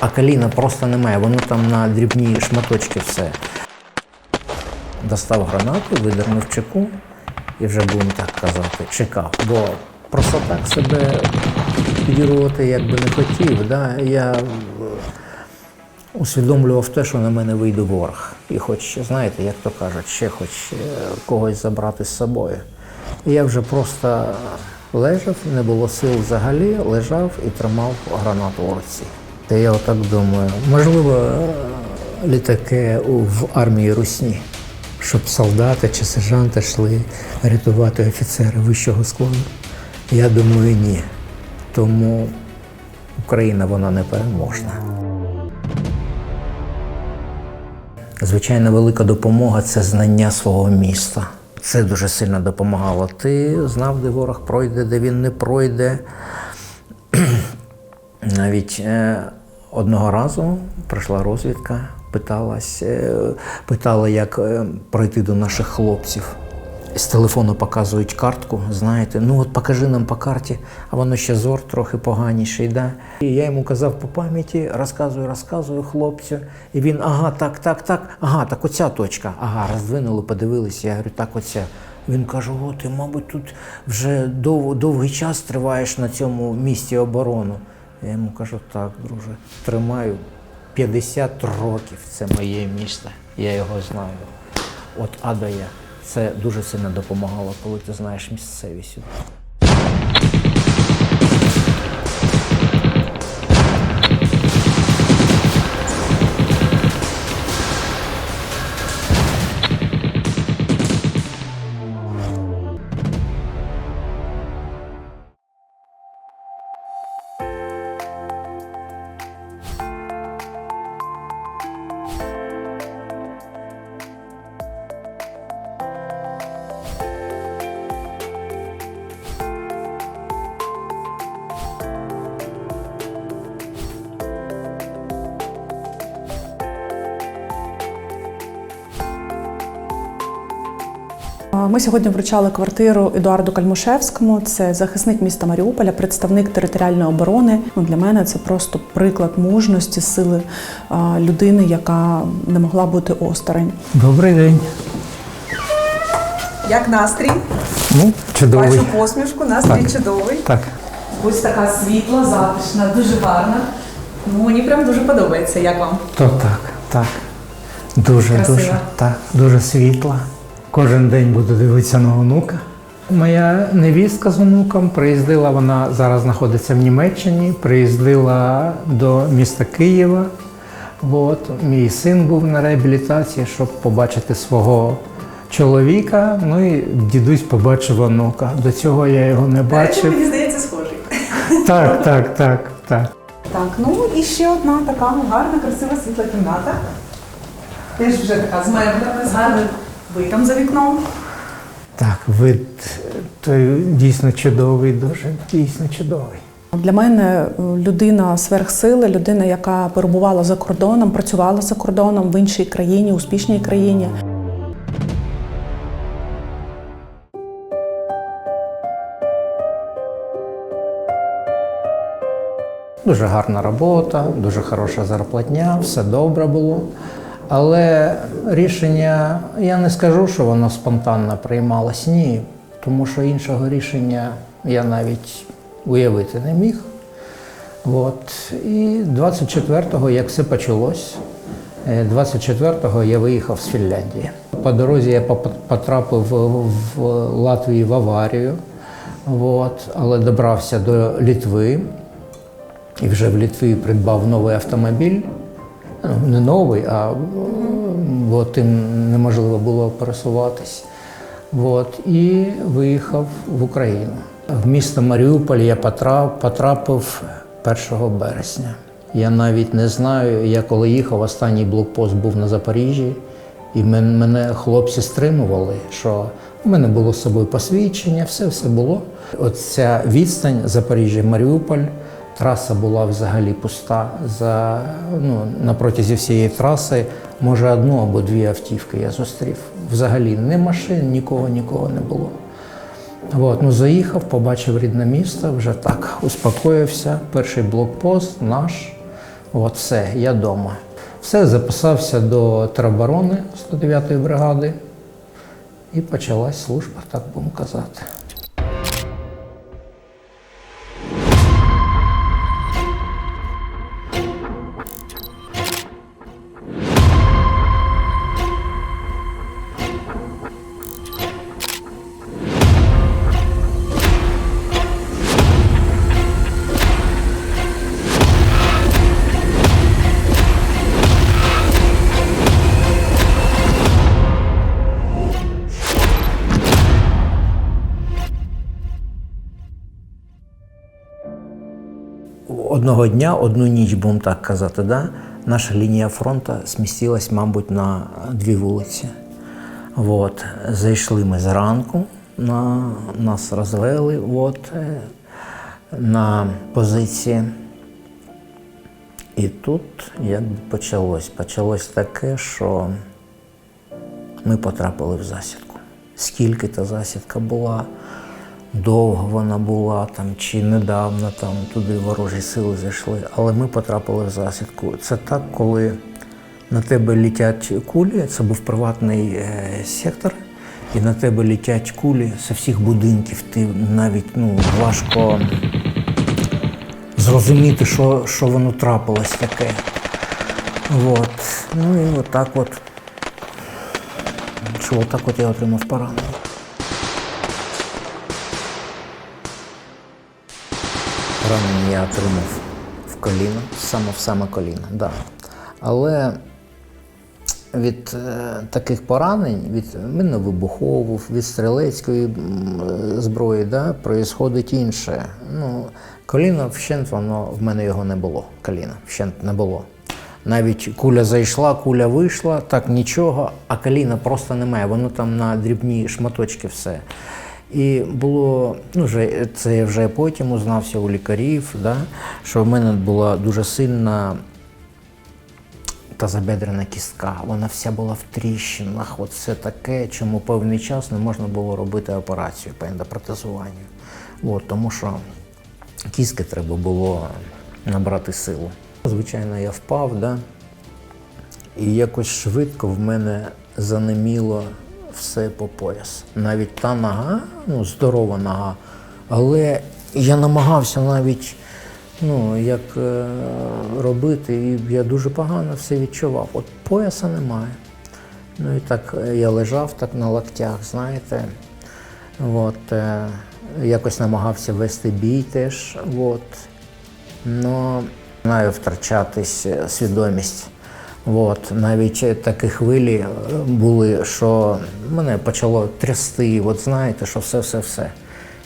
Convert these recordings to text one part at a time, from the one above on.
А коліна просто немає, воно там на дрібні шматочки все. Достав гранату, видернув чеку і вже будемо так казати, чекав. Бо просто так себе підірвати як би не хотів. Да? Я е, усвідомлював те, що на мене вийде ворог. І хоч, знаєте, як то кажуть, ще хоч е, когось забрати з собою. Я вже просто лежав, не було сил взагалі, лежав і тримав гранату в руці. Та я отак думаю, можливо, е, літаки в армії Русні, щоб солдати чи сержанти йшли рятувати офіцери вищого складу. Я думаю, ні. Тому Україна вона не переможна. Звичайно, велика допомога це знання свого міста. Це дуже сильно допомагало. Ти знав, де ворог пройде, де він не пройде. Навіть е, одного разу прийшла розвідка, питалась, е, питала, як е, пройти до наших хлопців. З телефону показують картку, знаєте, ну от покажи нам по карті, а воно ще зор трохи поганіший. Да? І я йому казав по пам'яті, розказую, розказую хлопцю. І він, ага, так, так, так, ага, так оця точка. Ага, роздвинули, подивилися. Я говорю, так, оця. Він каже: о, ти, мабуть, тут вже дов, довгий час триваєш на цьому місці оборону. Я йому кажу, так, друже, тримаю 50 років. Це моє місце, Я його знаю. От ада я. Це дуже сильно допомагало, коли ти знаєш місцевість. Ми сьогодні вручали квартиру Едуарду Кальмушевському. Це захисник міста Маріуполя, представник територіальної оборони. Ну, для мене це просто приклад мужності, сили людини, яка не могла бути осторонь. Добрий день. Як настрій? Ну, чудовий. Бачу посмішку, настрій Так. чудовий. Так. Ось така світла, затишна, дуже гарна. Ну, мені прям дуже подобається. Як вам? То так, так. Дуже, Красиво. дуже, так, дуже світла. Кожен день буду дивитися на онука. Моя невістка з онуком приїздила, вона зараз знаходиться в Німеччині, приїздила до міста Києва. От, мій син був на реабілітації, щоб побачити свого чоловіка. Ну і дідусь побачив онука. До цього я його не бачив. Мені здається, схожий. Так, так, так, так. Так, ну і ще одна така гарна, красива світла кімната. Теж вже така з меблями, з гарним видом за вікном. Так, вид той дійсно чудовий, дуже дійсно чудовий. Для мене е, людина сверхсили, людина, яка перебувала за кордоном, працювала за кордоном в іншій країні, успішній країні. Дуже гарна робота, дуже хороша зарплатня, все добре було. Але рішення, я не скажу, що воно спонтанно приймалось, ні. Тому що іншого рішення я навіть уявити не міг. От. І 24-го, як все почалось, е, 24-го я виїхав з Фінляндії. По дорозі я потрапив в- Латвії в аварію, от, але добрався до Літви. І вже в Літві придбав новий автомобіль. Ну, не новий, а бо тим неможливо було пересуватись. От, і виїхав в Україну. В місто Маріуполь я потрапив 1 березня. Я навіть не знаю, я коли їхав, останній блокпост був на Запоріжжі, і мене хлопці стримували, що в мене було з собою посвідчення, все все було. От ця відстань Запоріжжя-Маріуполь, траса була взагалі пуста. За, ну, на протязі всієї траси, може, одну або дві автівки я зустрів. Взагалі не машин, нікого, нікого не було. От, ну, заїхав, побачив рідне місто, вже так успокоївся. Перший блокпост наш. От все, я вдома. Все, записався до тероборони 109-ї бригади і почалась служба, так будемо казати. Одного дня, одну ніч, будемо так казати, да, наша лінія фронту змістилась, мабуть, на дві вулиці. От. Зайшли ми зранку, на, нас розвели от, е, на позиції. І тут як почалось. Почалось таке, що ми потрапили в засідку. Скільки та засідка була, довго вона була там, чи недавно там туди ворожі сили зайшли, але ми потрапили в засідку. Це так, коли на тебе літять кулі, це був приватний е, сектор, і на тебе літять кулі з всіх будинків. Ти навіть ну, важко зрозуміти, що, що воно трапилось таке. От. Ну і отак от. Що отак от я отримав поранення. Поранення я отримав в коліно, саме в саме коліно, да. Але від е, таких поранень, від мінно-вибухових, від стрілецької зброї, да, проїсходить інше. Ну, коліно вщент, воно в мене його не було. Коліна вщент не було. Навіть куля зайшла, куля вийшла, так нічого, а коліна просто немає. Воно там на дрібні шматочки все. І було, ну вже це я вже потім узнався у лікарів, да, що в мене була дуже сильна тазобедрена кістка. Вона вся була в тріщинах. Все таке, чому певний час не можна було робити операцію по ендопротезуванню. От, тому що кістки треба було набрати силу. Звичайно, я впав, да? і якось швидко в мене занеміло все по пояс. Навіть та нога, ну, здорова нога, але я намагався навіть ну, як е, робити, і я дуже погано все відчував. От пояса немає. Ну і так е, я лежав так на локтях, знаєте. От, е, якось намагався вести бій теж. От. Ну, знаю втрачатись е, свідомість. От, навіть такі хвилі е, були, що мене почало трясти. От знаєте, що все-все-все.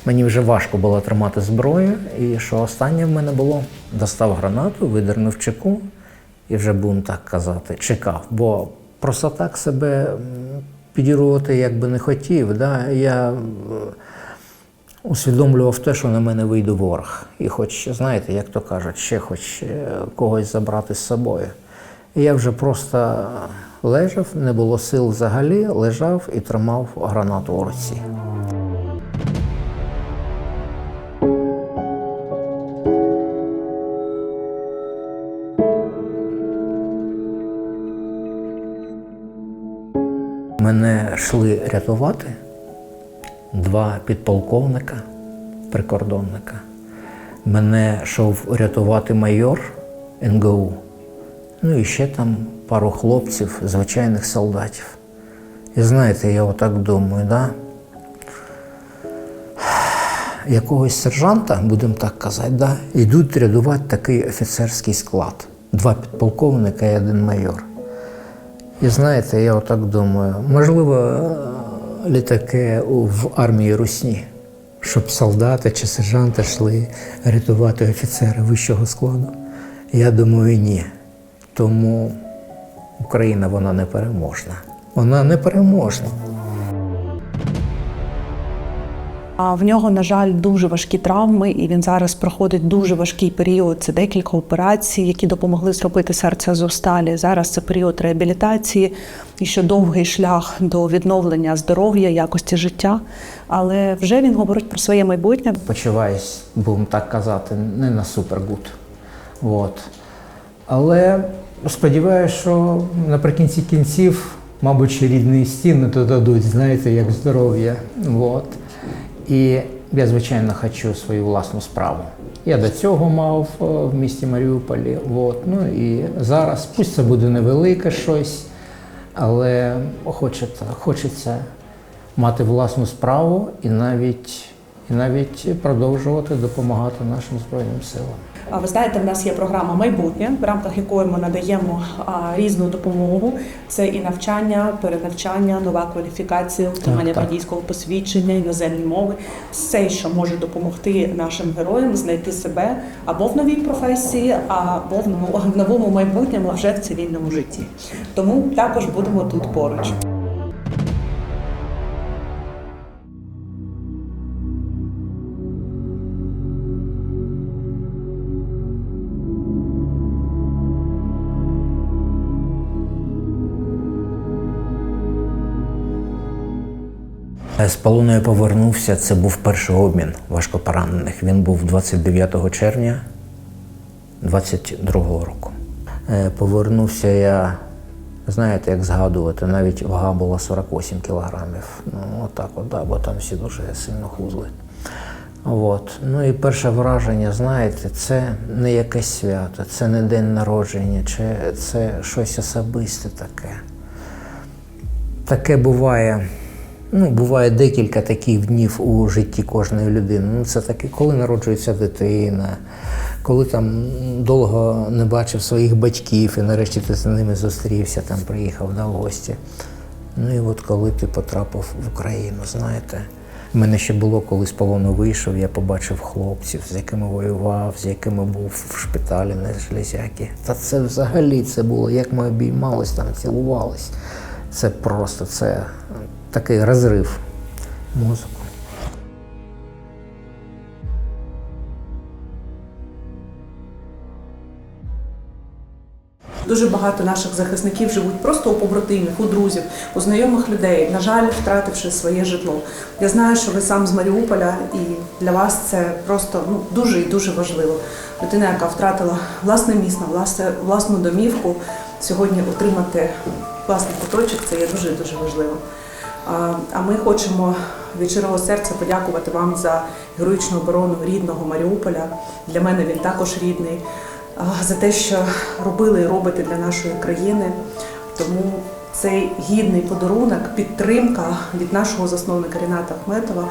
Мені вже важко було тримати зброю, і що останнє в мене було, достав гранату, видернув чеку і вже будемо так казати, чекав. Бо просто так себе м, підірвати як би не хотів. Да? Я е, усвідомлював те, що на мене вийде ворог. І хоч, знаєте, як то кажуть, ще хоч е, когось забрати з собою. Я вже просто лежав, не було сил взагалі, лежав і тримав гранату у руці. Мене йшли рятувати два підполковника, прикордонника. Мене йшов рятувати майор НГУ. Ну і ще там пару хлопців, звичайних солдатів. І знаєте, я отак думаю, да? якогось сержанта, будемо так казати, да? йдуть рядувати такий офіцерський склад. Два підполковника і один майор. І знаєте, я отак думаю, можливо, літаки в армії Русні, щоб солдати чи сержанти йшли рятувати офіцери вищого складу. Я думаю, ні. Тому Україна вона не переможна. Вона не переможна. А в нього, на жаль, дуже важкі травми, і він зараз проходить дуже важкий період. Це декілька операцій, які допомогли зробити серце Азовсталі. Зараз це період реабілітації і ще довгий шлях до відновлення здоров'я, якості життя. Але вже він говорить про своє майбутнє. Почуваюсь, будемо так казати, не на супергуд. От. Але сподіваюся, що наприкінці кінців, мабуть, ще рідні стіни додадуть, знаєте, як здоров'я. От. І я, звичайно, хочу свою власну справу. Я до цього мав е, в місті Маріуполі. От. Ну і зараз, пусть це буде невелике щось, але хочеться, хочеться мати власну справу і навіть, і навіть продовжувати допомагати нашим Збройним силам. Ви знаєте, в нас є програма майбутнє, в рамках якої ми надаємо різну допомогу. Це і навчання, перенавчання, нова кваліфікація, отримання так. водійського посвідчення, іноземні мови, все, що може допомогти нашим героям знайти себе або в новій професії, або в новому майбутньому вже в цивільному житті. Тому також будемо тут поруч. З полону повернувся. Це був перший обмін важкопоранених. Він був 29 червня 22 року. Е, Повернувся я, знаєте, як згадувати, навіть вага була 48 кілограмів. Ну, отак, от, да, бо там всі дуже сильно хузли. От. Ну і перше враження, знаєте, це не якесь свято, це не день народження, чи це щось особисте таке. Таке буває. Ну, буває декілька таких днів у житті кожної людини. Ну, це таке, коли народжується дитина, коли там довго не бачив своїх батьків і нарешті ти з ними зустрівся, там приїхав на гості. Ну і от коли ти потрапив в Україну, знаєте. У мене ще було, коли з полону вийшов, я побачив хлопців, з якими воював, з якими був в шпиталі на Железяки. Та це взагалі це було, як ми обіймались там, цілувались. Це просто це такий розрив мозку. Дуже багато наших захисників живуть просто у побратимів, у друзів, у знайомих людей, на жаль, втративши своє житло. Я знаю, що ви сам з Маріуполя, і для вас це просто ну дуже і дуже важливо. Людина, яка втратила власне місто, власне, власну домівку, сьогодні отримати власний куточок, це є дуже дуже важливо. А, ми хочемо від щирого серця подякувати вам за героїчну оборону рідного Маріуполя. Для мене він також рідний. За те, що робили і робите для нашої країни. Тому цей гідний подарунок, підтримка від нашого засновника Ріната Ахметова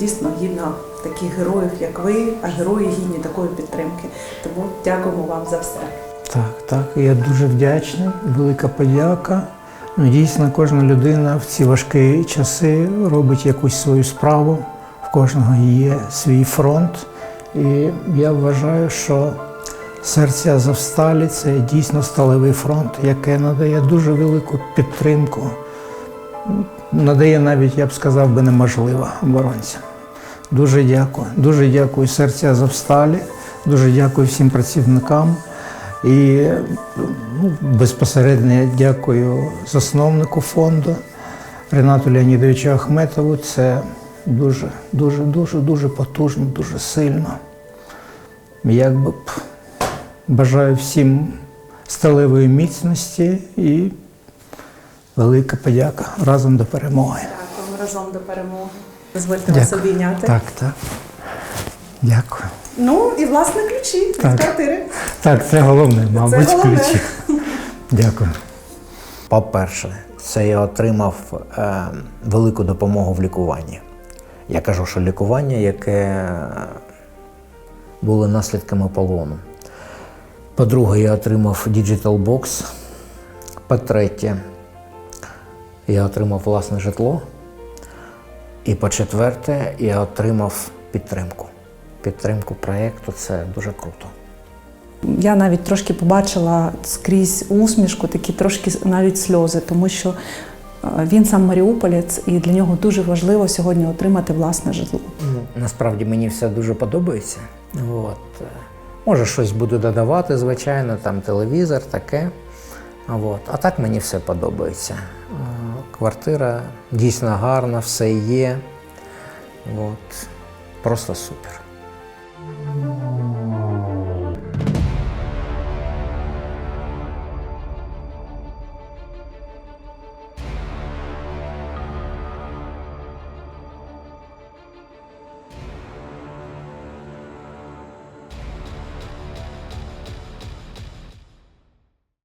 дійсно гідна таких героїв, як ви, а герої гідні такої підтримки. Тому дякуємо вам за все. Так, так. Я дуже вдячний. Велика подяка. Ну, дійсно, кожна людина в ці важкі часи робить якусь свою справу. В кожного є свій фронт. І я вважаю, що серця Азовсталі це дійсно сталевий фронт, яке надає дуже велику підтримку. Надає навіть, я б сказав би, неможливо оборонцям. Дуже дякую. Дуже дякую серця Азовсталі, дуже дякую всім працівникам. І ну, безпосередньо я дякую засновнику фонду Ренату Леонідовичу Ахметову. Це дуже, дуже, дуже, дуже потужно, дуже сильно. Як би б бажаю всім сталевої міцності і велика подяка разом до перемоги. Дякуємо разом до перемоги. Дозвольте вас обійняти. Так, так. Дякую. Ну і власне ключі від Так. квартири. Так, це головне, мабуть, головне. ключі. Дякую. По-перше, це я отримав е, велику допомогу в лікуванні. Я кажу, що лікування, яке було наслідками полону. По-друге, я отримав Digital Box. По-третє, я отримав власне житло. І по-четверте, я отримав підтримку. Підтримку проєкту це дуже круто. Я навіть трошки побачила скрізь усмішку, такі трошки навіть сльози, тому що е, він сам маріуполець, і для нього дуже важливо сьогодні отримати власне житло. Ну, насправді мені все дуже подобається. От. е, Може, щось буду додавати, звичайно, там телевізор, таке. От. А так мені все подобається. Е, Квартира дійсно гарна, все є. От. Просто супер.